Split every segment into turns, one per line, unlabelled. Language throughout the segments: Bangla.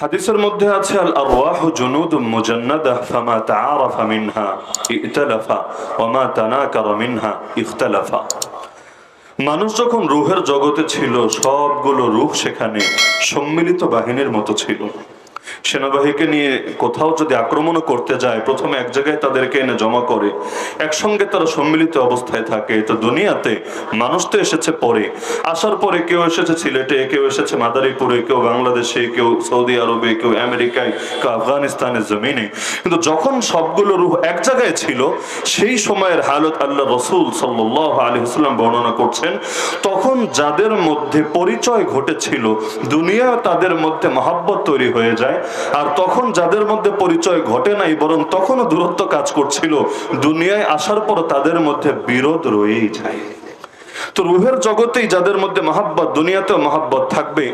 হাদিসের মধ্যে আছে আল আরওয়াহ জুনুদ মুজান্নাদা, ফামা তাআরাফা মিনহা ইতলাফা ওয়া মা তানাকারা মিনহা, ইখতালাফা। মানুষ যখন রুহের জগতে ছিল, সবগুলো রুহ সেখানে সম্মিলিত বাহিনীর মতো ছিল। সেনাবাহিনীকে নিয়ে কোথাও যদি আক্রমণও করতে যায়, প্রথমে এক জায়গায় তাদেরকে এনে জমা করে, একসঙ্গে তারা সম্মিলিত অবস্থায় থাকে। তো দুনিয়াতে মানুষ তো এসেছে পরে। আসার পরে কেউ এসেছে সিলেটে, কেউ এসেছে মাদারীপুরে, কেউ বাংলাদেশে, কেউ সৌদি আরবে, কেউ আমেরিকায়, কেউ আফগানিস্তানের জমিনে। কিন্তু যখন সবগুলো রুহ এক জায়গায় ছিল, সেই সময়ের হালত আল্লাহ রসুল সাল্লাহ আলী হাসলাম বর্ণনা করছেন, তখন যাদের মধ্যে পরিচয় ঘটেছিল, দুনিয়া তাদের মধ্যে মহাব্বত তৈরি হয়ে যায় আর তখন যাদের মধ্যে পরিচয় ঘটে নাই, বরং তখনও দূরত্ব কাজ করছিল, দুনিয়ায় আসার পর তাদের মধ্যে বিরোধ রয়েই যায়। তো রুহের জগতেই যাদের মধ্যে মহাব্বত, দুনিয়াতেও মহাব্বত থাকবে।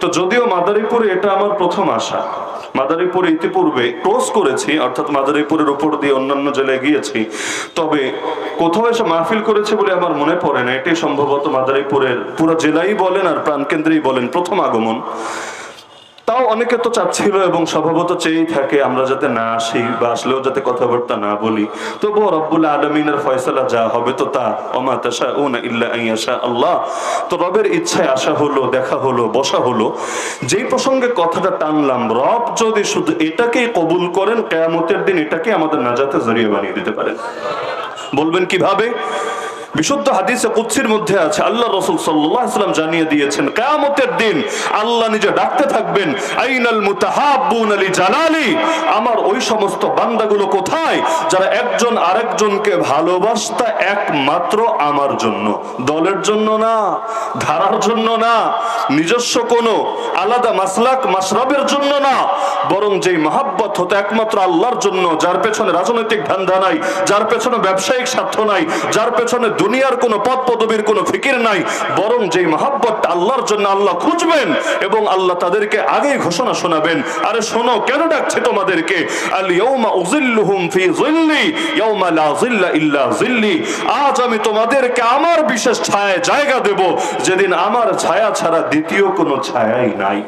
তো যদিও মাদারীপুরে এটা আমার প্রথম আশা, মাদারীপুরে ইতিপূর্বে ক্রস করেছি, অর্থাৎ মাদারীপুরের উপর দিয়ে অন্যান্য জেলায় গিয়েছি, তবে কোথাও এসে মাহফিল করেছে বলে আমার মনে পড়ে না। এটাই সম্ভবত মাদারীপুরের পুরো জেলাই বলেন আর প্রাণকেন্দ্রেই বলেন প্রথম আগমন। তাও অনেকে তো চাচ্ছিল এবং স্বভাবত চেয়েই থাকে, আমরা যাতে না আসি বা আসলেও যাতে কথাবার্তা না বলি। তবুও রব্বুল আলমিনের ফয়সালা যা হবে তো তা অমা তাশা উনা ইল্লা আইয়াশা আল্লাহ। তো রবের ইচ্ছায় আসা হলো, দেখা হলো, বসা হলো। যেই প্রসঙ্গে কথাটা টানলাম, রব যদি শুধু এটাকেই কবুল করেন, কেয়ামতের দিন এটাকে আমাদের নাজাতে জড়িয়ে বানিয়ে দিতে পারেন। বলবেন কীভাবে? বিশুদ্ধ হাদিসে কুৎসির মধ্যে আছে, আল্লাহ রসুল সাল্লাম জানিয়ে দিয়েছেন, কেয়ামতের দিন আল্লাহ নিজে ডাকতে থাকবেন, আইনাল মুতাহাব্বুন আলী জালালি আমার ওই সমস্ত বান্দাগুলো কোথায় যারা একজন আরেকজনকে ভালোবাসতা একমাত্র আমার জন্য? দলের জন্য না, ধারার জন্য না, নিজস্ব কোনো আলাদা মাসলাক মাসরাবের জন্য না, বরং যেই মহাব্বত হতো একমাত্র আল্লাহর জন্য, যার পেছনে রাজনৈতিক ধান্দা নাই, যার পেছনে ব্যবসায়িক স্বার্থ নাই, যার পেছনে দুনিয়ার কোনো পদ পদবীর কোনো ফিকির নাই, বরং যেই মহাব্বতটা আল্লাহর জন্য আল্লাহ খুঁজবেন এবং আল্লাহ তাদেরকে আগেই ঘোষণা শোনাবেন, আরে শোনো, কেন ডাকছে তোমাদেরকে? আল আজ আমি তোমাদেরকে আমার বিশেষ ছায়ায় জায়গা দেব, যেদিন আমার ছায়া ছাড়া দ্বিতীয় কোনো ছায়াই নাই।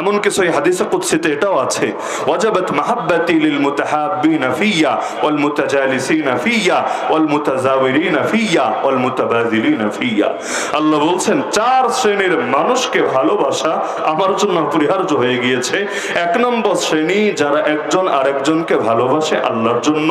এমন কিছু এই হাদিসে কুদসিতে এটাও আছে, ওয়াজাবাত মাহাব্বাতি লিল মুতাহাব্বিনা ফিয়া ওয়াল মুতাজালিসিনা ফিয়া ওয়াল মুতাজাওয়িরিনা ফিয়া ওয়াল মুতাবাযিলিনা ফিয়া। আল্লাহ বলছেন, চার শ্রেণির মানুষকে ভালোবাসা আমার জন্য অপরিহার্য হয়ে গিয়েছে। এক নম্বর শ্রেণি যারা একজন আরেকজনকে ভালোবাসে আল্লাহর জন্য।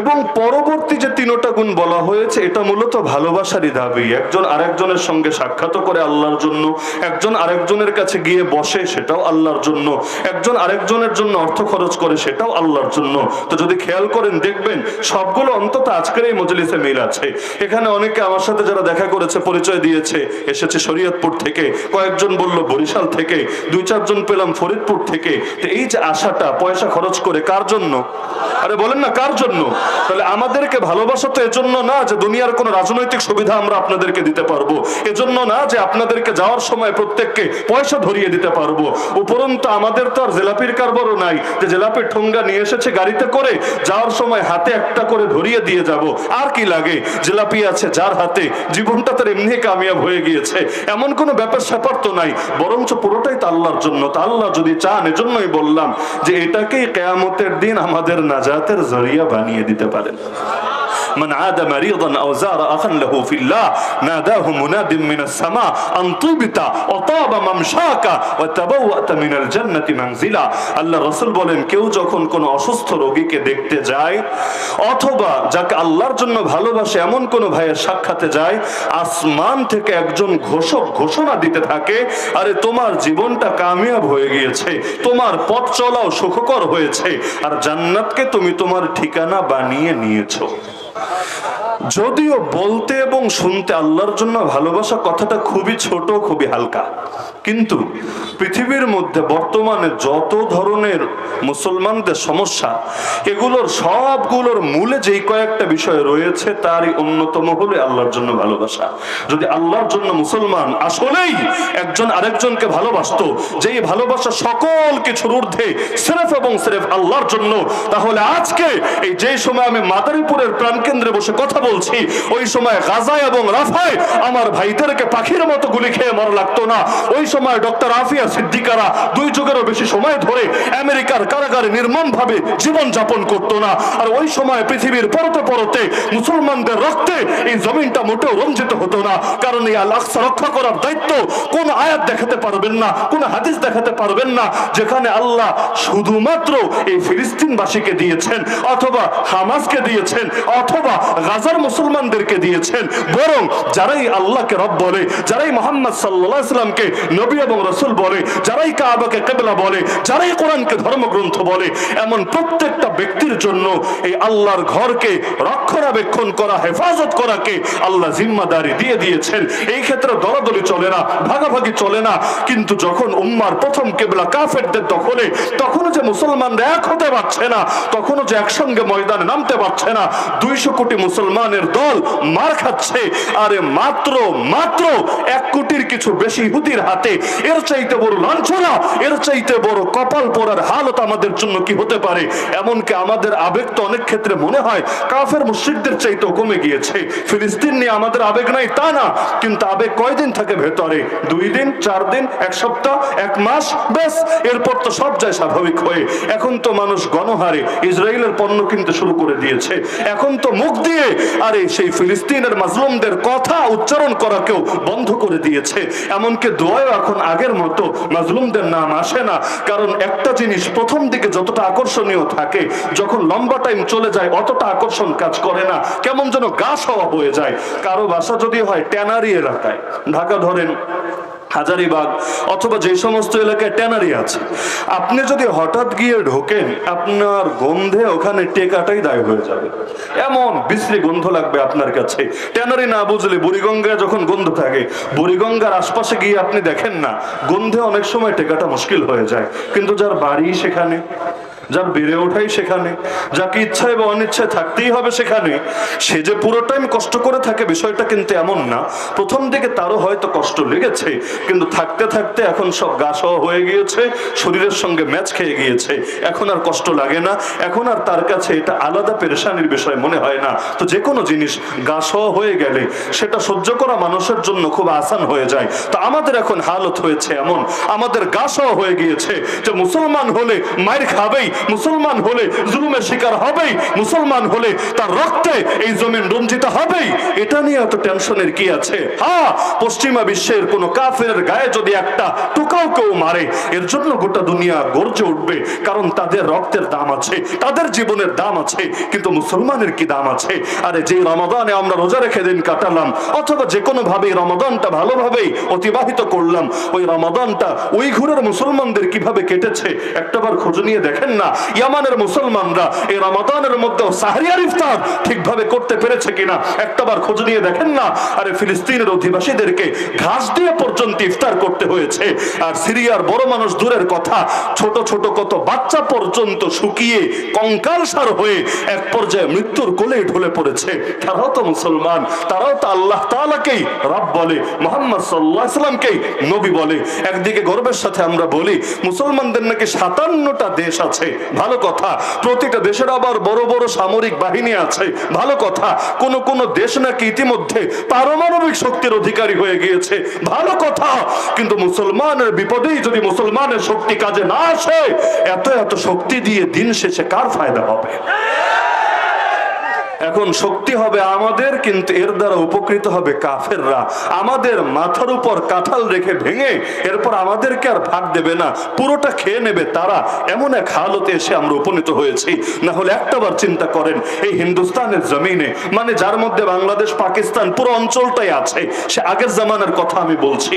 এবং পরবর্তী যে তিনটা গুণ বলা হয়েছে, এটা মূলত ভালোবাসারই দাবি। একজন আরেকজনের সঙ্গে সাক্ষাৎ করে আল্লাহর জন্য, একজন আরেকজনের কাছে গিয়ে বসে সেটাও আল্লাহর জন্য। একজন আরেকজনের জন্য অর্থ খরচ করে, সেটাও আল্লাহর জন্য। তো যদি খেয়াল করেন, দেখবেন সবগুলো অন্তত আজকের এই মজলিসে মিল আছে। এখানে অনেকে আমার সাথে যারা দেখা করেছে, পরিচয় দিয়েছে, এসেছে শরীয়তপুর থেকে। কয়েকজন বলল বরিশাল থেকে। দুই, চারজন পেলাম ফরিদপুর থেকে। তো এই যে আশাটা, পয়সা খরচ করে কার জন্য? আরে বলেন না, কার জন্য? তাহলে আমাদেরকে ভালোবাসা তো এজন্য না যে দুনিয়ার কোনো রাজনৈতিক সুবিধা আমরা আপনাদেরকে দিতে পারব। এজন্য না যে আপনাদেরকে যাওয়ার সময় প্রত্যেককে পয়সা ধরিয়ে দিতে পারব। উপরন্ত আমাদের তো আর জেলাপির কারবারও নাই। যে জেলাপির ঠোঙ্গা নিয়ে এসেছে গাড়িতে করে, যাওয়ার সময় হাতে একটা করে ধরিয়ে দিয়ে যাব। আর কি লাগে? জেলাপি আছে যার হাতে। জীবনটা তার এমনি কামিয়াব হয়ে গিয়েছে। এমন কোনো ব্যাপার স্যাপার তো নাই। বরঞ্চ পুরোটাই তো আল্লাহর জন্য। তা আল্লাহ যদি চান, এজন্যই বললাম যে এটাকেই কেয়ামতের দিন আমাদের নাজাতের জরিয়া বানিয়ে দিতে পারেন। من عاد مريضا او زار اخا له في الله ناداه مناد من السماء ان طبت وطاب ممشاك وتبوأت من الجنه منزلا আল্লাহ রাসূল বলেন কেউ যখন কোন অসুস্থ রোগীকে দেখতে যায় অথবা যাকে আল্লাহর জন্য ভালোবাসে এমন কোন ভাইয়ের সাক্ষাতে যায় আসমান থেকে একজন ঘোষক ঘোষণা দিতে থাকে আরে তোমার জীবনটা কামিয়াব হয়ে গিয়েছে তোমার পথ চলাও সুখকর হয়েছে আর জান্নাতকে তুমি তোমার ঠিকানা বানিয়ে নিয়েছো Ha, ha, ha. যদিও বলতে এবং শুনতে আল্লাহর জন্য ভালোবাসা কথাটা খুবই ছোট, খুবই হালকা। কিন্তু পৃথিবীর মধ্যে বর্তমানে যত ধরনের মুসলমানদের সমস্যা, এগুলোর সবগুলোর মূলে যেই কয়েকটা বিষয় রয়েছে, তারই অন্যতম হলে আল্লাহর জন্য ভালোবাসা। যদি আল্লাহর জন্য মুসলমান আসলেই একজন আরেকজনকে ভালোবাসতো, যেই ভালোবাসা সকল কিছুর ঊর্ধ্বে সেরেফ এবং সেরেফ আল্লাহর জন্য, তাহলে আজকে এই যে সময় আমি মাদারীপুরের প্রাণকেন্দ্রে বসে কথা বলছি, ওই সময় গাজা এবং রাফায় আমার ভাইদেরকে পাখির মতো গুলি খেয়ে মরা লাগতো না। ওই সময় ডক্টর আফিয়া সিদ্দিকারা দুই যুগেরও বেশি সময় ধরে আমেরিকার কারাগারে নির্মম ভাবে জীবন যাপন করতো না। আর ওই সময় পৃথিবীর পরতে পরতে মুসলমানদের রক্তে এই জমিনটা মোটেও রঞ্জিত হতো না। কারণ এই আল আকসা রক্ষা করার দায়িত্ব কোন আয়াত দেখাতে পারবেন না, কোন হাদিস দেখাতে পারবেন না, যেখানে আল্লাহ শুধুমাত্র এই ফিলিস্তিনবাসীকে দিয়েছেন, অথবা হামাসকে দিয়েছেন, অথবা গাজার মুসলমানদেরকে দিয়েছেন। বরং যারাই আল্লাহকে রব বলে, যারাই মোহাম্মদ সাল্লাহ ইসলামকে নবী এবং রসুল বলে, যারাই কাবাকে কেবলা বলে, যারাই কোরআনকে ধর্মগ্রন্থ বলে, এমন প্রত্যেকটা ব্যক্তির জন্য এই আল্লাহর ঘরকে রক্ষণাবেক্ষণ করা, হেফাজত করাকে আল্লাহ জিম্মাদারি দিয়ে দিয়েছেন। এই ক্ষেত্রে দলাদলি চলে না, ভাগাভাগি চলে না। কিন্তু যখন উম্মার প্রথম কেবলা কাফেরদের দখলে, তখনও যে মুসলমানরা এক হতে পারছে না, তখনও যে একসঙ্গে ময়দানে নামতে পারছে না, দুইশো কোটি মুসলমানের দল মার খাচ্ছে। আরে মাত্র মাত্র এক কোটির কিছু বেশি ইহুদির হাতে এর চাইতে বড় লাঞ্ছনা, এর চাইতে বড় কপাল পড়ার হালত আমাদের জন্য কি হতে পারে? এমনকি আমাদের আবেগ তো অনেক ক্ষেত্রে মনে হয় কাফের মুশ্রিকদের চাইতেও কমে গিয়েছে। ফিলিস্তিন নিয়ে আমাদের আবেগ নাই তা না, কিন্তু আবেগ কয়দিন থাকে ভেতরে? দুই দিন, চার দিন, এক সপ্তাহ, এক মাস? বেশ এরপর তো সব যায় স্বাভাবিক হয়ে। এখন তো মানুষ গণহারে, ইসরায়েলের পণ্য কিনতে শুরু করে দিয়েছে। এখন তো মুখ দিয়ে আরে সেই ফিলিস্তিনের মাজলুমদের কথা উচ্চারণ করাকেও বন্ধ করে দিয়েছে। এমনকি দোয়াও এখন আগের মতো মাজলুমদের নাম আসে না। কারণ একটা জিনিস প্রথম দিকে যতটা আকর্ষণীয় থাকে, যখন লম্বা টাইম চলে যায়, অতটা আকর্ষণ কাজ করে না। কেমন যেন গাছ হওয়া হয়ে যায়। কারও বাসা যদি হয় ট্যানারি এলাকায়। ঢাকা ধরেন হাজারিবাগ অথবা যে সমস্ত এলাকায় ট্যানারি আছে। আপনি যদি হঠাৎ গিয়ে ঢোকেন, আপনার গন্ধে ওখানে টেকাটাই দায় হয়ে যাবে। এমন বিশ্রী গন্ধ লাগবে আপনার কাছে। ট্যানারি না বুঝলে বুড়িগঙ্গায় যখন গন্ধ থাকে, বুড়িগঙ্গার আশপাশে গিয়ে আপনি দেখেন না, গন্ধে অনেক সময় টেকাটা মুশকিল হয়ে যায়। কিন্তু যার বাড়ি সেখানে? যার বেড়ে ওঠাই সেখানে যাকে ইচ্ছায় এবং অনিচ্ছায় থাকতেই হবে সেখানে, সে যে পুরো টাইম কষ্ট করে থাকে বিষয়টা কিন্তু এমন না। প্রথম দিকে তারও হয়তো কষ্ট লেগেছে, কিন্তু থাকতে থাকতে এখন সব গা সহ হয়ে গিয়েছে, শরীরের সঙ্গে ম্যাচ খেয়ে গিয়েছে। এখন আর কষ্ট লাগে না, এখন আর তার কাছে এটা আলাদা পেরেশানির বিষয় মনে হয় না। তো যে কোনো জিনিস গা সহ হয়ে গেলে সেটা সহ্য করা মানুষের জন্য খুব আসান হয়ে যায়। তো আমাদের এখন হালত হয়েছে এমন, আমাদের গা সহ হয়ে গিয়েছে যে মুসলমান হলে মায়ের খাবেই মুসলমান হলে জুলুমের শিকার হবেই, মুসলমান হলে তার রক্তে এই জমিন রঞ্জিত হবেই। এটা নিয়ে এত টেনশনের কি আছে? হ্যাঁ পশ্চিমা বিশ্বের কোন কাফের গায়ে যদি একটা টুকাও কেউ মারে, এর জন্য গোটা দুনিয়া গর্জে উঠবে, কারণ তাদের রক্তের দাম আছে, তাদের জীবনের দাম আছে, কিন্তু মুসলমানের কি দাম আছে? আরে যে রমাদানে আমরা রোজা রেখে দিন কাটালাম, অথবা যে কোনো ভাবে রমাদানটা ভালোভাবেই অতিবাহিত করলাম, ওই রমাদানটা ওই ঘুরের মুসলমানদের কীভাবে কেটেছে, একটাবার খোঁজ নিয়ে দেখেন না? ইয়ামানের মুসলমানরা এই রমাদানের মধ্যেও সাহরিয়ার ইফতার ঠিকভাবে করতে পেরেছে কিনা একটাবার খোঁজ নিয়ে দেখেন না। আরে ফিলিস্তিনের অধিবাসীদেরকে ঘাস দিয়ে পর্যন্ত ইফতার করতে হয়েছে। আর সিরিয়ার বড় মানুষ দূরের কথা, ছোট ছোট কত বাচ্চা পর্যন্ত শুকিয়ে কঙ্কাল সার হয়ে এক পর্যায়ে মৃত্যুর কোলে ঢলে পড়েছে। তারাও তো মুসলমান, তারাও তো আল্লাহ তাআলাকেই রব বলে, মোহাম্মদ সাল্লাহ নবী বলে। একদিকে গর্বের সাথে আমরা বলি, মুসলমানদের নাকি সাতান্নটা দেশ আছে। ভালো কথা। প্রতিটা দেশের আবার বড় বড় সামরিক বাহিনী আছে। ভালো কথা। কোন কোন দেশ নাকি ইতিমধ্যে পারমাণবিক শক্তির অধিকারী হয়ে গিয়েছে। ভালো কথা। কিন্তু মুসলমানের বিপদেই যদি মুসলমানের শক্তি কাজে না আসে, এত এত শক্তি দিয়ে দিন শেষে কার ফায়দা হবে? এখন শক্তি হবে আমাদের, কিন্তু এর দ্বারা উপকৃত হবে কাফেররা। আমাদের মাথার উপর কাঁঠাল রেখে ভেঙে এরপর আমাদেরকে আর ভাগ দেবে না। পুরোটা খেয়ে নেবে তারা। এমন এক হালতে এসে আমরা উপনীত হয়েছি। না হলে একটাবার চিন্তা করেন, এই হিন্দুস্তানের জমিনে মানে যার মধ্যে বাংলাদেশ, পাকিস্তান, পুরো অঞ্চলটাই আছে, সে আগের জামানার কথা আমি বলছি।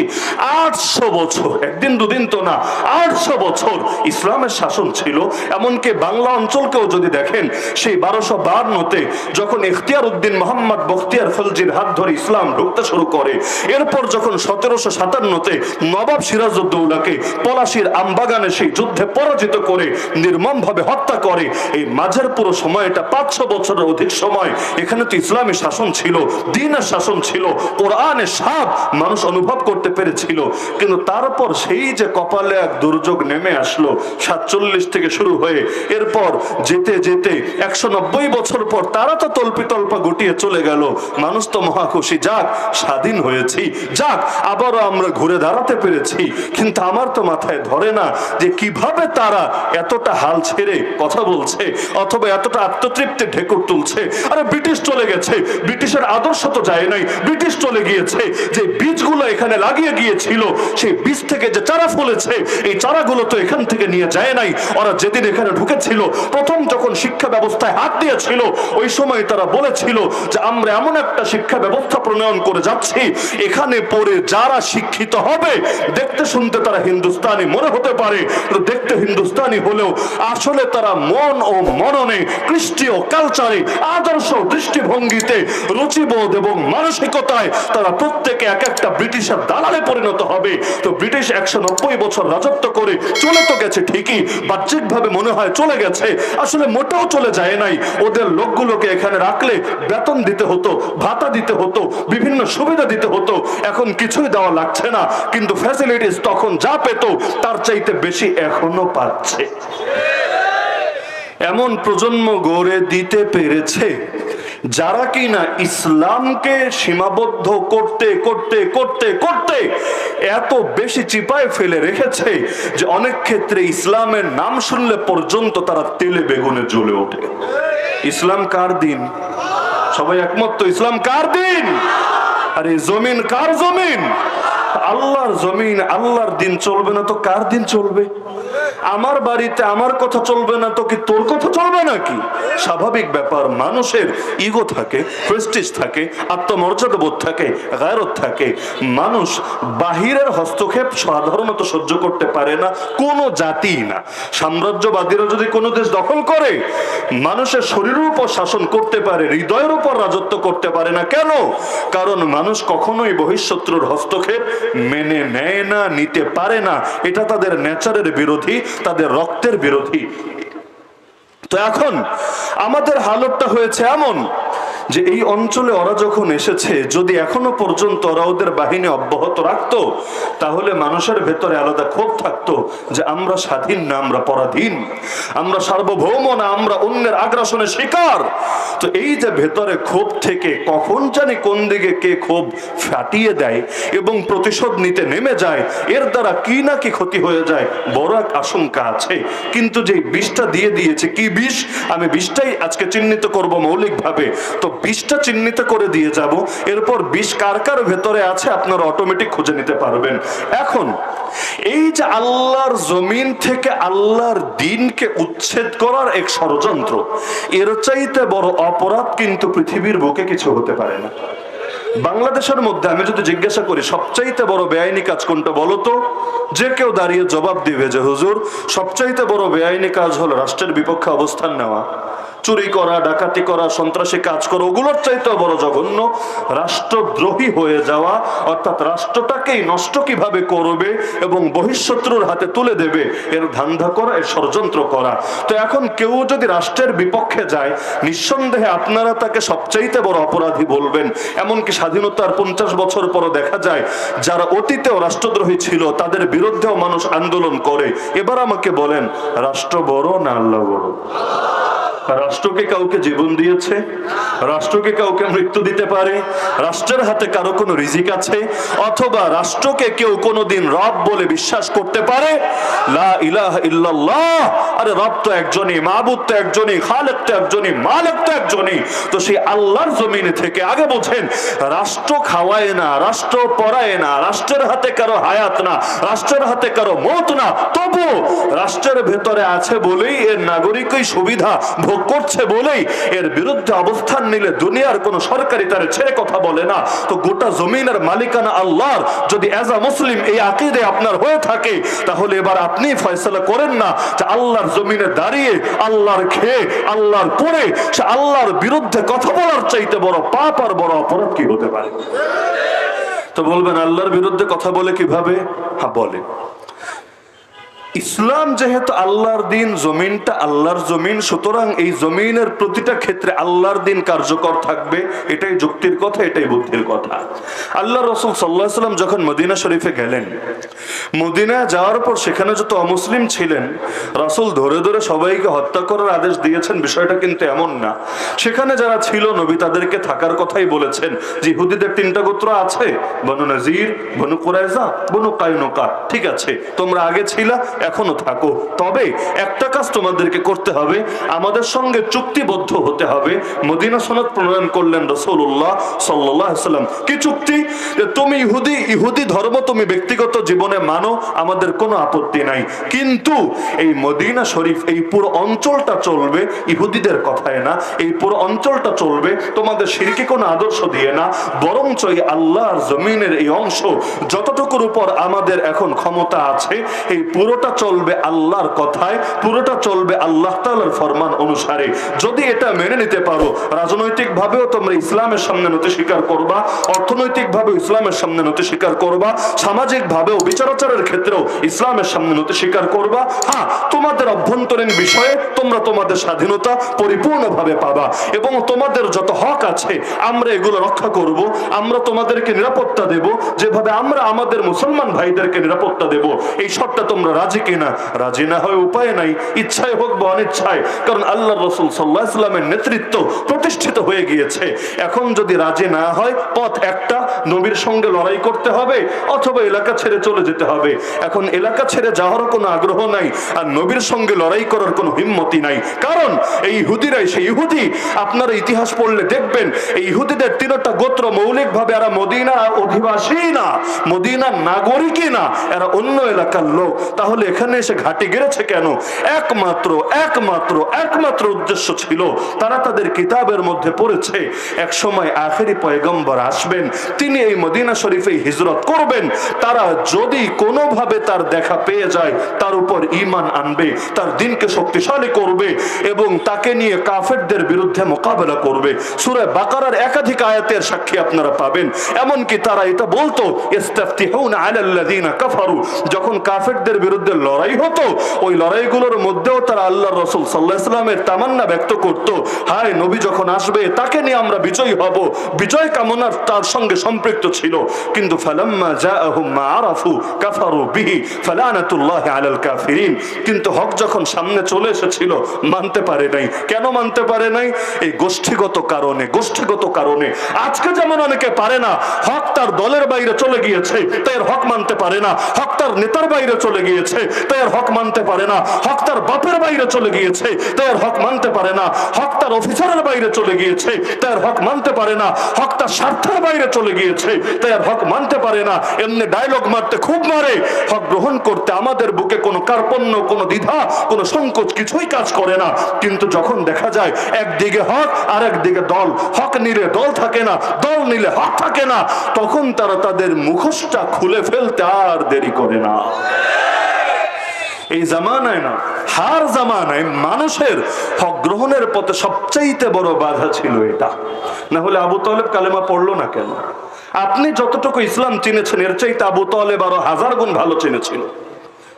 আটশো বছর, একদিন দুদিন তো না, আটশো বছর ইসলামের শাসন ছিল। এমনকি বাংলা অঞ্চলকেও যদি দেখেন, সেই বারোশো বাহান্নতে যখন ইখতিয়ার উদ্দিন মোহাম্মদ বখতিয়ার ফলজির হাত ধরে ইসলাম ঢুকতে শুরু করে, এরপর যখন সতেরোশো সাতান্নতে নবাব সিরাজউদ্দৌলাকে পলাশির আমবাগানে সেই যুদ্ধে পরাজিত করে নির্মম ভাবে হত্যা করে, এই মাঝের পুরো সময়টা পাঁচশো বছরের অধিক সময় এখানে তো ইসলামী শাসন ছিল, দিনের শাসন ছিল কোরআনের সাপ মানুষ অনুভব করতে পেরেছিল। কিন্তু তারপর সেই যে কপালে এক দুর্যোগ নেমে আসলো, সাতচল্লিশ থেকে শুরু হয়ে, এরপর যেতে যেতে একশো নব্বই বছর পর তারা তো তল্পি তল্পা গুটিয়ে চলে গেল। মানুষ তো মহা খুশি। যাক, স্বাধীন হয়েছি। যাক, আবারও আমরা ঘুরে দাঁড়াতে পেরেছি। কিন্তু আমার তো মাথায় ধরে না যে কীভাবে তারা এতটা হাল ছেড়ে কথা বলছে, অথবা এতটা আত্মতৃপ্তি ঢেকুর তুলছে। আরে, ব্রিটিশ চলে গেছে। ব্রিটিশের আদর্শ তো যায় নাই। ব্রিটিশ চলে গিয়েছে। যে বীজগুলো এখানে লাগিয়ে গিয়েছিল, সেই বীজ থেকে যে চারা ফলেছে, এই চারাগুলো তো এখান থেকে নিয়ে যায় নাই। ওরা যেদিন এখানে ঢুকেছিল, প্রথম যখন শিক্ষা ব্যবস্থায় হাত দিয়েছিল, ওই সময় তারা বলেছিল যে আমরা এমন একটা শিক্ষা ব্যবস্থা প্রণয়ন করে যাচ্ছি, এখানে পড়ে যারা শিক্ষিত হবে, দেখতে শুনতে তারা হিন্দুস্তানি মনে হতে পারে দেখতে হিন্দুস্তানি হলেও আসলে তারা মন ও মননে খ্রিস্টীয় কালচারে আদর্শ দৃষ্টিভঙ্গিতে রুচিবোধ এবং মানসিকতায় তারা প্রত্যেকে এক একটা ব্রিটিশের দালালে পরিণত হবে। তো ব্রিটিশ একশো নব্বই বছর রাজত্ব করে চলে তো গেছে ঠিকই, বাহ্যিকভাবে মনে হয় চলে গেছে, আসলে মোটেও চলে যায় নাই। ওদের লোকগুলোকে এখানে রাখলে বেতন দিতে হতো, ভাতা দিতে হতো, বিভিন্ন সুবিধা দিতে হতো। এখন কিছুই দেওয়া লাগছে না, কিন্তু ফ্যাসিলিটিস তখন যা পেত, তার চাইতে বেশি এখনও পাচ্ছে। এমন প্রজন্ম গড়ে দিতে পেরেছে, যারা কিনা ইসলামকে সীমাবদ্ধ করতে করতে করতে করতে এত বেশি চিপায় ফেলে রেখেছে যে অনেক ক্ষেত্রে ইসলামের নাম শুনলে পর্যন্ত তারা তেলে বেগুনে জ্বলে ওঠে। ইসলাম কার দিন? সবাই একমত তো ইসলাম কার দিন? আরে জমিন কার জমিন? আল্লাহর জমিন, আল্লাহর দিন চলবে না তো কার দিন চলবে? আমার বাড়িতে আমার কথা চলবে না তো কি তোর কথা চলবে নাকি? স্বাভাবিক ব্যাপার, মানুষের ইগো থাকে প্রেস্টিজ থাকে, আত্মমর্যাদা বোধ থাকে, গায়রত থাকে। মানুষ বাহিরের হস্তক্ষেপ সাধারণত সহ্য করতে পারে না, কোনো জাতি না। সাম্রাজ্যবাদীরা যদি কোনো দেশ দখল করে, মানুষের শরীরের উপর শাসন করতে পারে, হৃদয়ের উপর রাজত্ব করতে পারে না। কেন? কারণ মানুষ কখনোই বহিঃশত্রুর হস্তক্ষেপ মেনে নেয় না, নিতে পারে না, এটা তাদের নেচারের বিরোধী, তাদের রক্তের বিরোধী। তো এখন আমাদের হালতটা হয়েছে এমন যে এই অঞ্চলে ওরা যখন এসেছে, যদি এখনও পর্যন্ত ওরা ওদের বাহিনী অব্যাহত রাখতো, তাহলে মানুষের ভেতরে আলাদা ক্ষোভ থাকতো যে আমরা স্বাধীন না, আমরা পরাধীন। আমরা সার্বভৌম না, আমরা অন্যের আগ্রাসনের শিকার। তো এই যে ভেতরে ক্ষোভ থেকে কখন জানি কোন দিকে কে ক্ষোভ ফাটিয়ে দেয় এবং প্রতিশোধ নিতে নেমে যায়, এর দ্বারা কি না কি ক্ষতি হয়ে যায়, বড় এক আশঙ্কা আছে। কিন্তু যে বিষটা দিয়ে দিয়েছে, কি বিষ? আমি বিষটাই আজকে চিহ্নিত করব মৌলিকভাবে। তো বিষটা চিহ্নিত করে দিয়ে যাব, এরপর বিষ কার কার ভেতরে আছে আপনারা অটোমেটিক খুঁজে নিতে পারবেন। এখন, এই যে আল্লাহর জমিন থেকে আল্লাহর দিনকে উচ্ছেদ করার এক ষড়যন্ত্র, এর চাইতে বড় অপরাধ কিন্তু পৃথিবীর বুকে কিছু হতে পারে না। বাংলাদেশের মধ্যে আমি যদি জিজ্ঞাসা করি, সবচাইতে বড় বেআইনি কাজ কোনটা বলো তো? যে কেউ দাঁড়িয়ে জবাব দিবে যে, হুজুর, সবচাইতে বড় বেআইনি কাজ হলো রাষ্ট্রের বিপক্ষে অবস্থান নেওয়া। চুরি করা, ডাকাতি করা, সন্ত্রাসী কাজ করা, ওগুলোর চাইতে বড় জঘন্য। রাষ্ট্রদ্রোহী হয়ে যাওয়া, অর্থাৎ রাষ্ট্রটাকেই নষ্ট কীভাবে করবে এবং বহিঃশত্রুর হাতে তুলে দেবে, এর ধান্ধা করা, এর ষড়যন্ত্র করা। তো এখন কেউ যদি রাষ্ট্রের বিপক্ষে যায়, নিঃসন্দেহে আপনারা তাকে সবচাইতে বড় অপরাধী বলবেন। এমনকি স্বাধীনতার পঞ্চাশ বছর পরও দেখা যায়, যারা অতীতেও রাষ্ট্রদ্রোহী ছিল, তাদের বিরুদ্ধেও মানুষ আন্দোলন করে। এবার আমাকে বলেন, রাষ্ট্র বড় না আল্লাহ বড়? রাষ্ট্রকে কাউকে জীবন দিয়েছে, রাষ্ট্রকে কাউকে মৃত্যু দিতে পারে, রাষ্ট্রের হাতে কারও কোনো রিজিক আছে, অথবা রাষ্ট্রকে কেউ কোনোদিন রব বলে বিশ্বাস করতে পারে? লা ইলাহা ইল্লাল্লাহ! আরে রব তো একজনই মাহবুদ তো একজনই, খালেক তো একজনই, মালিক তো একজনই। তো সেই আল্লাহর জমিনে থেকে আগে বোঝেন, রাষ্ট্র খাওয়ায় না, রাষ্ট্র পড়ায় না, রাষ্ট্রের হাতে কারও হায়াত না, রাষ্ট্রের হাতে কারও মত না। তবু রাষ্ট্রের ভেতরে আছে বলেই এর নাগরিকই সুবিধা ভোগ করছে বলেই এর বিরুদ্ধে অবস্থান নিলে দুনিয়ার কোন সরকারি তার ছেড়ে কথা বলে না। তো গোটা জমিনের মালিকানা আল্লাহর। যদি এজ আ মুসলিম এই আকিদে আপনার হয়ে থাকে, তাহলে এবার আপনি ফয়সলা করেন না যে আল্লাহর জমিনে দাঁড়িয়ে আল্লাহর খেয়ে, আল্লাহর পড়ে, সে আল্লাহর বিরুদ্ধে কথা বলার চাইতে বড় পাপ আর বড় অপরাধ কি হতে পারে? তো বলবেন, আল্লাহর বিরুদ্ধে কথা বলে কীভাবে? হ্যাঁ বলে ইসলাম যেহেতু আল্লাহর দিন, জমিনটা আল্লাহর জমিন, সুতরাং এই জমিনের প্রতিটা ক্ষেত্রে আল্লাহর দিন কার্যকর থাকবে, এটাই যুক্তির কথা, এটাই বুদ্ধির কথা। আল্লাহ রসুল সাল্লাহ সাল্লাম যখন মদিনা শরীফে গেলেন, মদিনা যাওয়ার পর সেখানে যত অমুসলিম ছিলেন, রাসূল ধরে ধরে সবাইকে হত্যা করার আদেশ দিয়েছেন, বিষয়টা কিন্তু এমন না। সেখানে যারা ছিল, নবী তাদেরকে থাকার কথাই বলেছেন যে, ইহুদিদের তিনটা গোত্র আছে, বনু নাজির, বনু কুরাইজা বনু কাইনুকা। ঠিক আছে, তোমরা আগে ছিলা এখনও থাকো। তবে একটা কাজ তোমাদেরকে করতে হবে। আমাদের সঙ্গে চুক্তিবদ্ধ হতে হবে। মদিনা সনদ প্রণয়ন করলেন রসুল্লাহ সাল্লাহ সাল্লাম কি চুক্তি? তুমি ইহুদি ইহুদি ধর্ম তুমি ব্যক্তিগত জীবনে মানো, আমাদের কোনো আপত্তি নাই। কিন্তু এই মদিনা শরীফ, এই পুরো অঞ্চলটা চলবে ইহুদিদের কথায় না। এই পুরো অঞ্চলটা চলবে তোমাদের সিরকি কোনো আদর্শ দিয়ে না। বরঞ্চ এই আল্লাহর জমিনের এই অংশ যতটুকুর উপর আমাদের এখন ক্ষমতা আছে, এই পুরোটা চলবে আল্লাহর কথায়, পুরোটা চলবে আল্লাহ তাআলার ফরমান অনুসারে। যদি এটা মেনে নিতে পারো রাজনৈতিক ভাবেও তোমরা ইসলামের সামনে নতি স্বীকার করবা অর্থনৈতিক ভাবে ইসলামের সামনে নতি স্বীকার করবা সামাজিক ভাবেও বিচারাচারের ক্ষেত্রেও ইসলামের সামনে নতি স্বীকার করবা। হ্যাঁ তোমাদের অভ্যন্তরীণ বিষয়ে তোমরা তোমাদের স্বাধীনতা পরিপূর্ণভাবে পাবা এবং তোমাদের যত হক আছে, আমরা এগুলো রক্ষা করব, আমরা তোমাদেরকে নিরাপত্তা দেব, যেভাবে আমরা আমাদের মুসলমান ভাইদেরকে নিরাপত্তা দেব, এই শর্তটা তোমরা রাজি কিনা? রাজি না হয় উপায় নাই। ইচ্ছায় হোক বা অনিচ্ছায়। কারণ আল্লাহ রসুল সাল্লাহ ইসলামের নেতৃত্ব প্রতিষ্ঠিত হয়ে গিয়েছে। এখন যদি রাজি না হয়, পথ একটা, নবীর সঙ্গে লড়াই করতে হবে অথবা এলাকা ছেড়ে চলে যেতে হবে। এখন এলাকা ছেড়ে যাওয়ারও কোনো আগ্রহ নাই আর নবীর সঙ্গে লড়াই করার কোনো হিম্মতি নাই। কারণ এই ইহুদিরাই, সেই ইহুদি, আপনারা ইতিহাস পড়লে দেখবেন, এই ইহুদিদের তিনটা গোত্র মৌলিকভাবে এরা মদিনা অধিবাসী না, মদিনার নাগরিকই না, এরা অন্য এলাকার লোক। তাহলে এখানে এসে ঘাটি গেড়েছে কেন? একমাত্র একমাত্র একমাত্র উদ্দেশ্য ছিল তারা তাদের কিতাবের মধ্যে পড়েছে এক সময় আখেরি পয়গম্বর আসবেন, তিনি এই মদিনা শরীফে হিজরত করবেন, তারা যদি কোনোভাবে তার দেখা পেয়ে যায়, তার উপর ইমান আনবে, তার দিনকে শক্তিশালী করবে এবং তাকে নিয়ে কাফেরদের বিরুদ্ধে মোকাবেলা করবে। সুরে বাকারার একাধিক আয়াতের সাক্ষী আপনারা পাবেন। এমনকি তারা এটা বলতো, ইস্তাফতিহুনা আলাল্লাযিনা কাফারু যখন কাফেরদের বিরুদ্ধে লড়াই হতো, ওই লড়াইগুলোর মধ্যেও তারা আল্লাহর রসুল সাল্লাহ আলাইহি সাল্লামের তামান্না ব্যক্ত করত। হায় নবী যখন আসবে, তাকে নিয়ে আমরা বিজয়ী হব। বিজয় কামনার তার সঙ্গে সম্পৃক্ত ছিল। কিন্তু ফালাম্মা জাআহুম মা আরাফু, কাফারু বিহি, ফালানাতুল্লাহি আলাল কাফিরিন। কিন্তু হক যখন সামনে চলে এসেছিল, মানতে পারে নাই। কেন মানতে পারে নাই? এই গোষ্ঠীগত কারণে গোষ্ঠীগত কারণে। আজকে যেমন অনেকে পারে না, হক তার দলের বাইরে চলে গিয়েছে, তাই হক মানতে পারে না। হক তার নেতার বাইরে চলে গিয়েছে তাই এর হক মানতে পারে না। হক তার বাপের বাইরে চলে গিয়েছে তাই এর হক মানতে পারে না। হক তার অফিসারের বাইরে চলে গিয়েছে তাই এর হক মানতে পারে না। হক তার স্বার্থের বাইরে চলে গিয়েছে তাই এর হক মানতে পারে না। এমনি ডায়লগ মারতে খুব মারে। হক গ্রহণ করতে আমাদের বুকে কোনো কার্পণ্য, কোনো দ্বিধা, কোনো সংকোচ কিছুই কাজ করে না। কিন্তু যখন দেখা যায়, একদিকে হক আর একদিকে দল। হক নিলে দল থাকে না, দল নিলে হক থাকে না। তখন তারা তাদের মুখোশটা খুলে ফেলতে আর দেরি করে না। এই জামানায় না, হার জামানায় মানুষের হক গ্রহণের পথে সবচাইতে বড় বাধা ছিল এটা। না হলে আবু তলেব কালেমা পড়ল না কেন? আপনি যতটুকু ইসলাম চিনেছেন, এর চাইতে আবু তলেব আরও হাজার গুণ ভালো চিনেছিল।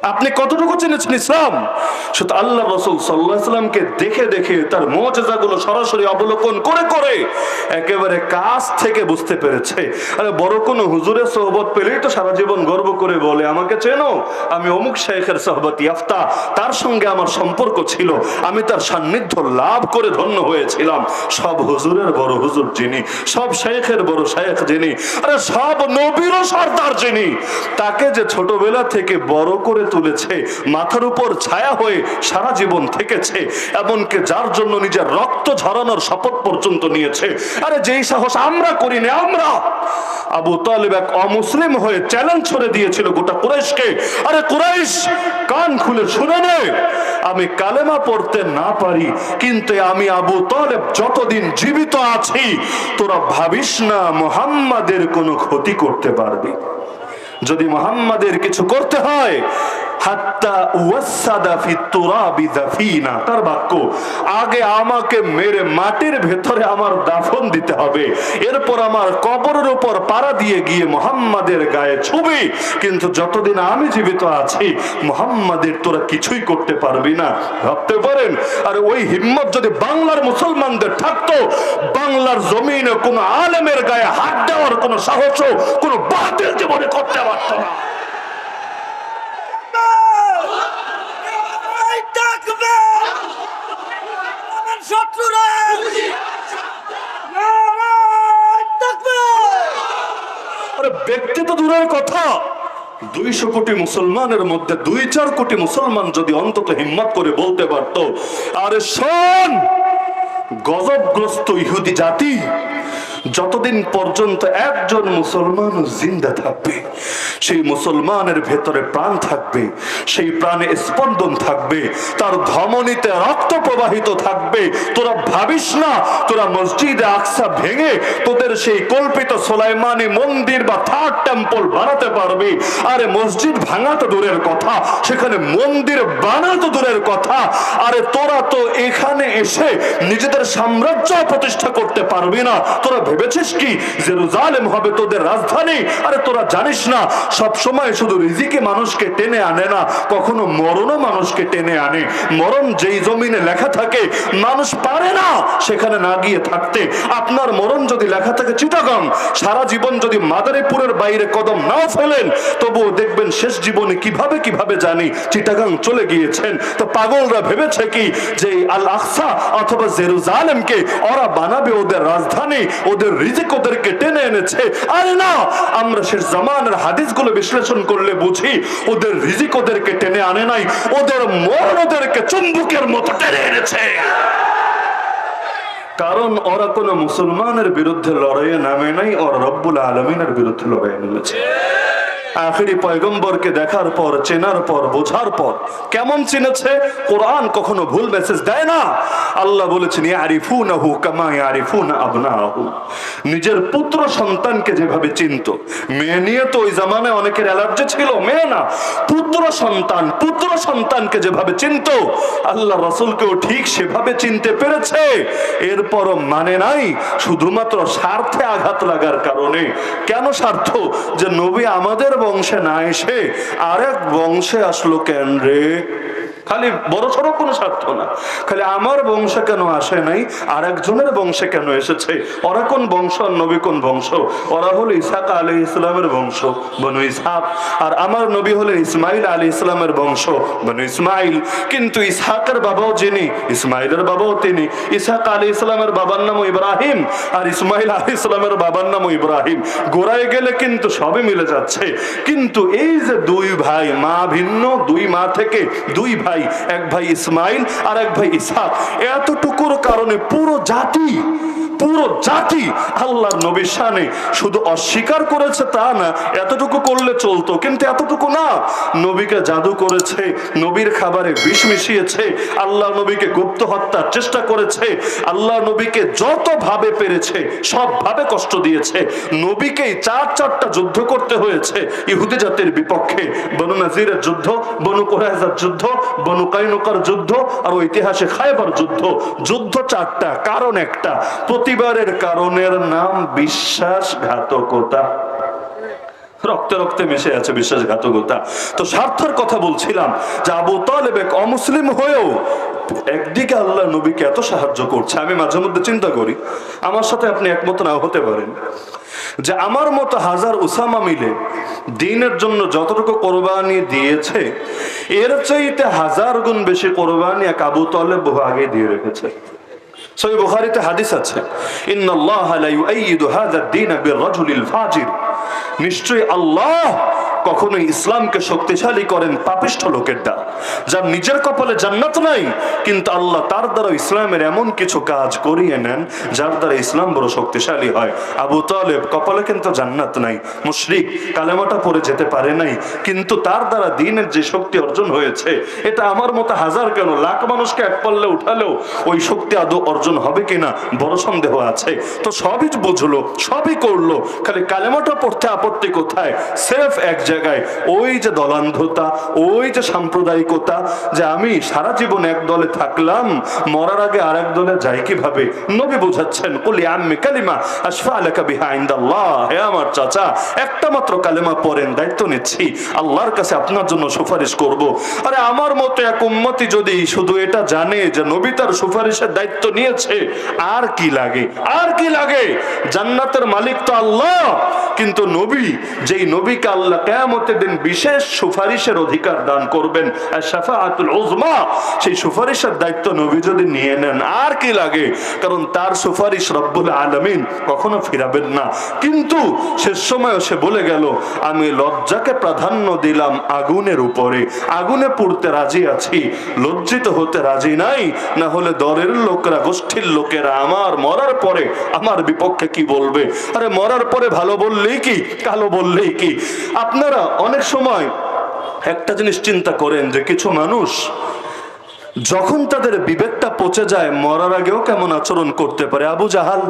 আপনি কতটুকু চিনেছেন ইসলাম? শুধু আল্লাহ রসুল সাল্লাহামকে দেখে দেখে তার মজাগুলো সরাসরি অবলোকন করে করে একেবারে কাছ থেকে বুঝতে পেরেছে। আরে বড় কোনো হুজুরের সোহবত পেলেই তো সারা জীবন গর্ব করে বলে, আমাকে চেনো? আমি অমুক শেখের সোহবত ইয়াফতা। তার সঙ্গে আমার সম্পর্ক ছিল। আমি তার সান্নিধ্য লাভ করে ধন্য হয়েছিলাম। সব হুজুরের বড় হুজুর যিনি, সব শেখের বড় শেখ যিনি, আরে সব নবীরও সর্দার যিনি। তাকে যে ছোটবেলা থেকে বড় করে তুলেছে, মাথার উপর ছায়া হয়ে সারা জীবন থেকেছে, এমনকি যার জন্য নিজের রক্ত ঝরানোর শপথ পর্যন্ত নিয়েছে। আরে যেই সাহস আমরা করি না আমরা আবু তালেব এক অমুসলিম হয়ে চ্যালেঞ্জ ছড়ে দিয়েছিল গোটা কুরাইশকে। আরে কুরাইশ, কান খুলে শুনে নে, আমি কালেমা পড়তে না পারি, কিন্তু আমি আবু তালেব যতদিন জীবিত আছি, তোরা ভাবিস না মুহাম্মাদের কোনো ক্ষতি করতে পারবি। যদি মোহাম্মদের কিছু করতে হয় এরপর আমার উপর পাড়া দিয়ে গিয়ে গায়ে ছবি। কিন্তু যতদিন আমি জীবিত আছি, মোহাম্মদের তোরা কিছুই করতে পারবি না। ভাবতে পারেন? আর ওই হিম্মত যদি বাংলার মুসলমানদের থাকতো, বাংলার জমিনে কোনো আলেমের গায়ে হাত দেওয়ার কোনো সাহসও, কোনো বাতিল জীবনে করতে পারত না
এই ডাকবে! আমার শত্রুরা!
ব্যক্তি তো দূরের কথা দুইশো কোটি মুসলমানের মধ্যে দুই চার কোটি মুসলমান যদি অন্তত হিম্মত করে বলতে পারতো, আরে শোন, গজবগ্রস্ত ইহুদি জাতি যতদিন পর্যন্ত একজন মুসলমান জিন্দা থাকবে, সেই মুসলমানের ভেতরে প্রাণ থাকবে, সেই প্রাণে স্পন্দন থাকবে, তার ধমনীতে রক্ত প্রবাহিত থাকবে। তোরা ভাবিস না, তোরা মসজিদে আকসা ভেঙে তোদের সেই কল্পিত সোলাইমানি মন্দির বা থার্ড টেম্পল বানাতে পারবে। আরে মসজিদ ভাঙা তো দূরের কথা, সেখানে মন্দির বানা তো দূরের কথা। আরে তোরা তো এখানে এসে নিজেদের সাম্রাজ্য প্রতিষ্ঠা করতে পারবি না, তোরা ভেবেছিস কি? জেরুজালেম হবে তোদের রাজধানী? আরে তোরা জানিস না সব সময় শুধু রিজিকে মানুষকে টেনে আনে না, কখনো মরণও মানুষকে টেনে আনে। মরণ যেই জমিনে লেখা থাকে, মানুষ পারে না সেখানে না গিয়ে থাকতে। আপনার মরণ যদি লেখা থাকে চিটাগাং, সারা জীবন যদি মাদারীপুরের বাইরে কদম নাও ফেলেন, তবুও দেখবেন শেষ জীবনে কীভাবে কীভাবে জানি চিটাগাং চলে গিয়েছেন। তো পাগলরা ভেবেছে কি, যে আল আকসা অথবা জেরুজালেমকে ওরা বানাবে ওদের রাজধানী, ওদের রিজিক ওদেরকে টেনে এনেছে। আরে না, আমরা শেষ জামানের হাদিসগুলো বিশ্লেষণ করলে বুঝি ওদের রিজিক ওদেরকে টেনে আনে নাই, ওদের মন ওদেরকে চুম্বকের মতো টেনে এনেছে। কারণ ওরা কোন মুসলমানের বিরুদ্ধে লড়াইয়ে নামে নাই, ওরা রব্বুল আলমিনের বিরুদ্ধে লড়াইয়ে নেমেছে। আখেরি পয়গম্বরকে দেখার পর, চেনার পর, বোঝার পর, কেমন চিনেছে? কোরআন কখনো ভুল মেসেজ দেয় না। আল্লাহ বলেছেন, ইয়ারিফুনাহু কামা ইয়ারিফুনা আবনাহু। নিজের পুত্র সন্তানকে যেভাবে চিনত, মেয়ে নিয়ে তো ওই জামানায় অনেকের অ্যালার্জি ছিল, মেয়ে না। পুত্র সন্তান, পুত্র সন্তানকে যেভাবে চিনত, আল্লাহ রসুলকেও ঠিক সেভাবে চিনতে পেরেছে। এরপরও মানে নাই, শুধুমাত্র স্বার্থে আঘাত লাগার কারণে। কেন স্বার্থ? যে নবী আমাদের বংশে না এসে আরেক বংশে আসলো কেন রে? খালি বড় সড়ো কোনো স্বার্থ না। খালি আমার বংশে কেন আসে নাই? আর একজনের বংশে কেন এসেছে? ওরা কোন বংশ নবী কোন বংশ? ওরা হলো ইসাক আলী ইসলামের বংশ, বনু ইসহাক। আর আমার নবী হলেন ইসমাইল আলী ইসলামের বংশ, বনু ইসমাইল। কিন্তু ইসহাকের বাবাও যিনি, ইসমাইলের বাবাও তিনি। ইসাক আলী ইসলামের বাবার নাম ইব্রাহিম আর ইসমাইল আলী ইসলামের বাবার নাম ইব্রাহিম। গোড়ায় গেলে কিন্তু সবই মিলে যাচ্ছে। কিন্তু এই যে দুই ভাই, মা ভিন্ন, দুই মা থেকে দুই ভাই, এক ভাই ইসমাইল আর এক ভাই ইসহাক, এতটুকুর কারণে পুরো জাতি পুরো জাতি আল্লাহর নবীর শানে শুধু অস্বীকার করেছে তা না, এতটুকু করলে চলতো, কিন্তু এতটুকু না। নবীকে জাদু করেছে, নবীর খাবারে বিষ মিশিয়েছে, আল্লাহ নবীকে গুপ্ত হত্যার চেষ্টা করেছে, আল্লাহ নবীকে যত ভাবে পেরেছে সব ভাবে কষ্ট দিয়েছে। নবীকেই চার চারটা যুদ্ধ করতে হয়েছে, ইহুদি জাতির বিপক্ষে। বনু নাজিরের যুদ্ধ, বনু কোরআজার যুদ্ধ, বনু কাইনুকার যুদ্ধ, আর ঐতিহাসিক খায়বার যুদ্ধ। যুদ্ধ চারটা, কারণ একটা। প্রতিবারের কারণের নাম বিশ্বাসঘাতকতা। রক্তে রক্তে মিশে আছে বিশ্বাসঘাতকতা। তো স্বার্থের কথা বলছিলাম যে আবু তালেব এক অমুসলিম হয়েও একদিকে আল্লাহ নবীকে এত সাহায্য করছে, আমি মাঝে মধ্যে চিন্তা করি, আমার সাথে আপনি একমত নাও হতে পারেন, যে আমার মতো হাজার উসামা মিলে দিনের জন্য যতটুকু কোরবানি দিয়েছে, এর চাইতে হাজার গুণ বেশি কোরবানি এক আবু তালেব আগে দিয়ে রেখেছে। সহি বুখারীতে হাদিস আছে ইন্নাল্লাহ লা ইউআইয়িদু হাযা ad-দীন বির-রাজুলিল ফাজির নিশ্চয়ই আল্লাহ কখনো ইসলামকে শক্তিশালী করেন পাপিষ্ঠ লোকের দ্বারা। যার নিজের কপালে জান্নাত নাই, কিন্তু আল্লাহ তার দ্বারা ইসলামের এমন কিছু কাজ করিয়ে নেন, যার দ্বারা ইসলাম বড় শক্তিশালী হয়। আবু তালেব কপালে কিন্তু জান্নাত নাই, মুশরিক কালেমাটা পড়ে যেতে পারে নাই, কিন্তু তার দ্বারা দিনের যে শক্তি অর্জন হয়েছে, এটা আমার মতো হাজার কেন লাখ মানুষকে এক পাল্লে উঠালেও ওই শক্তি আদৌ অর্জন হবে কিনা বড় সন্দেহ আছে। তো সবই বুঝলো, সবই করল, খালি কালেমাটা পড়তে আপত্তি কোথায়? সেফ এক জায়গায় ওই যে দলান্ধতা, ওই যে সাম্প্রদায়িকতা যে আমি সারা জীবন এক দলে থাকলাম, মরার আগে আর এক দলে যাই কীভাবে? নবী বোঝাচ্ছেন, কুলি আম্মি কালিমা আমার চাচা, একটা মাত্র কালেমা পড়েন, দায়িত্ব নিচ্ছি। আল্লাহর কাছে আপনার জন্য সুপারিশ করব। আরে আমার মতো এক উম্মতি যদি শুধু এটা জানে যে নবী তার সুপারিশের দায়িত্ব নিয়েছে, আর কি লাগে? আর কি লাগে? জান্নাতের মালিক তো আল্লাহ। কিন্তু নবী, যেই নবীকে আল্লাহ কেয়ামতের দিন বিশেষ সুপারিশের অধিকার দান করবেন। সেই সুপারিশের দায়িত্ব নবী যদি নিয়ে নেন, আর কি লাগে? কারণ তার সুপারিশ রব্বুল আলামিন কখনো ফিরাবেন না। কিন্তু শেষ সময় সে বলে গেল, আমি লজ্জাকে প্রাধান্য দিলাম আগুনের উপরে। আগুনে পুড়তে রাজি আছি, লজ্জিত হতে রাজি নাই, না হলে দলের লোকরা, গোষ্ঠীর লোকেরা আমার মরার পরে আমার বিপক্ষে কি বলবে? আরে মরার পরে ভালো বললেই কি, কালো বললেই কি? আপনারা অনেক সময় একটা জিনিস চিন্তা করেন যে কিছু মানুষ যখন তাদের বিবেকটা পচে যায়, মরার আগেও কেমন আচরণ করতে পারে? আবু জাহাল,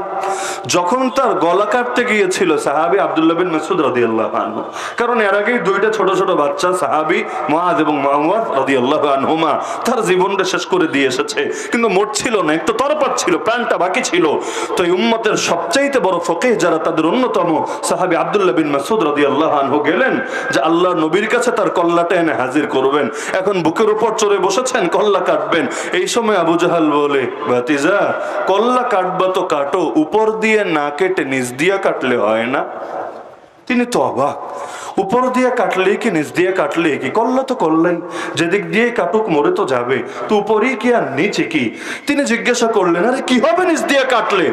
যখন তার গলা কাটতে গিয়েছিল সাহাবি আব্দুল্লাহ বিন মাসুদ রাদিয়াল্লাহু আনহু। কারণ এর আগেই দুইটা ছোট ছোট বাচ্চা, সাহাবি মুআজ এবং মুআওয়াজ রাদিয়াল্লাহু আনহুমা, তার জীবনটা শেষ করে দিয়ে এসেছে। কিন্তু মরছিল না, একটু তরপাত ছিল, প্রাণটা বাকি ছিল। তো এই উম্মতের সবচাইতে বড় ফকিহ যারা তাদের অন্যতম সাহাবি আব্দুল্লাহ বিন মাসুদ রাদিয়াল্লাহু আনহু গেলেন যে আল্লাহ নবীর কাছে তার কল্লাটা এনে হাজির করবেন। এখন বুকের উপর চড়ে বসেছেন কল্লা কাটবেন। এই সময় আবু জাহাল বলে, ভাতিজা, কল্লা কাটবা তো কাটো, উপর দিয়ে না কেটে নিচ দিয়া কাটলে হয় না? তিনি তো অবাক। উপর দিয়ে কাটলে কি নিচ দিয়ে কাটলে কি? কল্লা তো কল্লাই যেদিক দিয়ে কাটুক মরে তো যাবে। তো উপরেই কি আর নিচে কি? তিনি জিজ্ঞাসা করলেন, আরে কীভাবে নিচ দিয়ে কাটলে?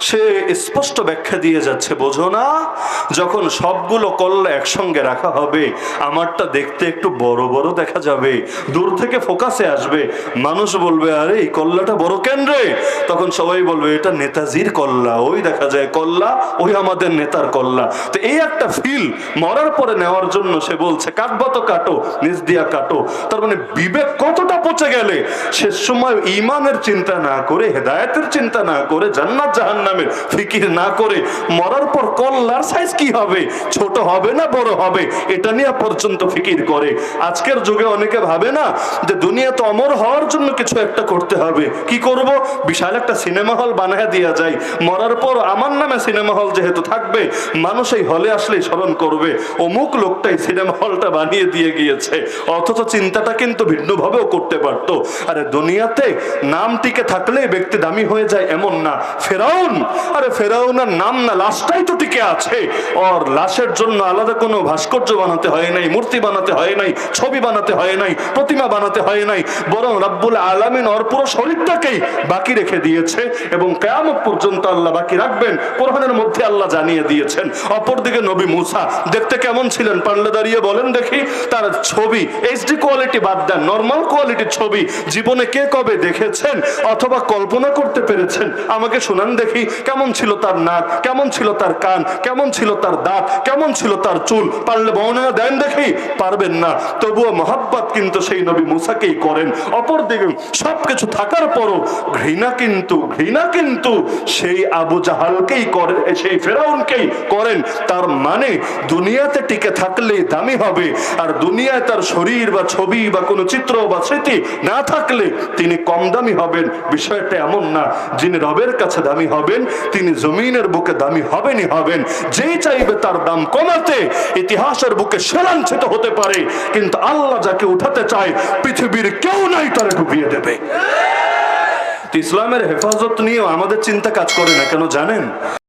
সে স্পষ্ট ব্যাখ্যা দিয়ে যাচ্ছে, বোঝো না, যখন সবগুলো কল্লা একসঙ্গে রাখা হবে, আমারটা দেখতে একটু বড় বড় দেখা যাবে, দূর থেকে ফোকাসে আসবে। মানুষ বলবে, আরে, এই কল্লাটা বড় কেন রে? তখন সবাই বলবে, এটা নেতাজির কল্লা, ওই দেখা যায় কল্লা, ওই আমাদের নেতার কল্লা। তো এই একটা ফিল মরার পরে নেওয়ার জন্য সে বলছে, কাটবা তো কাটো নিজ দিয়া কাটো। তার মানে বিবেক কতটা পচে গেলে শেষ সময় ইমানের চিন্তা না করে, হেদায়েতের চিন্তা না করে, জান্নাত জাহান্নামের ফিকির না করে, মরার পর কল্লার সাইজ কি হবে, ছোট হবে না বড় হবে, এটা নিয়ে পর্যন্ত ফিকির করে। আজকের যুগে অনেকে ভাবে না যে দুনিয়া তো অমর হওয়ার জন্য কিছু একটা করতে হবে। কি করব? বিশাল একটা সিনেমা হল বানায় দেওয়া যায়। মরার পর আমার নামে সিনেমা হল যেহেতু থাকবে, মানুষ এই হলে আসলেই স্মরণ করবে। অমুক লোকটাই সিনেমা হলটা বানিয়ে দিয়ে গিয়েছে। অথচ চিন্তাটা কিন্তু ভিন্নভাবেও করতে পারতো। আরে দুনিয়াতে নাম টিকে থাকলেই ব্যক্তি দামি হয়ে যায় এমন না। ফেরাউন! আরে ফেরাউনের নাম না, লাশটাই তো টিকে আছে। ওর লাশের জন্য আলাদা কোনো ভাস্কর্য বানাতে হয় নাই, মূর্তি বানাতে হয় নাই, ছবি বানাতে হয় নাই, প্রতিমা বানাতে হয় নাই। বরং রাব্বুল আলামিন ওর পুরো শরীরটাকেই বাকি রেখে দিয়েছে এবং কেয়ামত পর্যন্ত আল্লাহ বাকি রাখবেন। কোরআনের মধ্যে আল্লাহ জানিয়ে দিয়েছেন, অপরদিকে নবী মুসা দেখতে কেমন ছিলেন? পাল্লে দাঁড়িয়ে বলেন দেখি, তার ছবি এইচডি কোয়ালিটি বাদ দেন নর্মাল কোয়ালিটির ছবি, জীবনে কে কবে দেখেছেন অথবা কল্পনা করতে পেরেছেন? আমাকে শুনান দেখি, কেমন ছিল তার নাক, কেমন ছিল তার কান, কেমন ছিল তার দাঁত, কেমন ছিল তার চুল? পারলে বর্ণনা দেন দেখি, পারবেন না। তবুও মহাব্বত কিন্তু সেই নবী মুসাকেই করেন। অপরদিকে সবকিছু থাকার পরও ঘৃণা কিন্তু ঘৃণা কিন্তু সেই আবু জাহালকেই করে, সেই ফেরাউনকেই করেন। তার মানে দুনিয়াতে টিকে থাকলে দামি হবে। আর দুনিয়ায় তার শরীর বা ছবি বা কোনো চিত্র বা স্মৃতি না থাকলে তিনি কম দামি হবেন। বিষয়টা এমন না, যিনি রবের কাছে দামি হবেন, তিনি জমিনের বুকে দামি হবেনই হবেন। যেই চাইবে তার দাম কমাতে ইতিহাসের বুকে সেলাঞ্ছিত হতে পারে। কিন্তু আল্লাহ যাকে উঠাতে চায়, পৃথিবীর কেউ নাই তারা ডুবিয়ে দেবে। ইসলামের হেফাজত নিয়েও আমাদের চিন্তা কাজ করে না, কেন জানেন?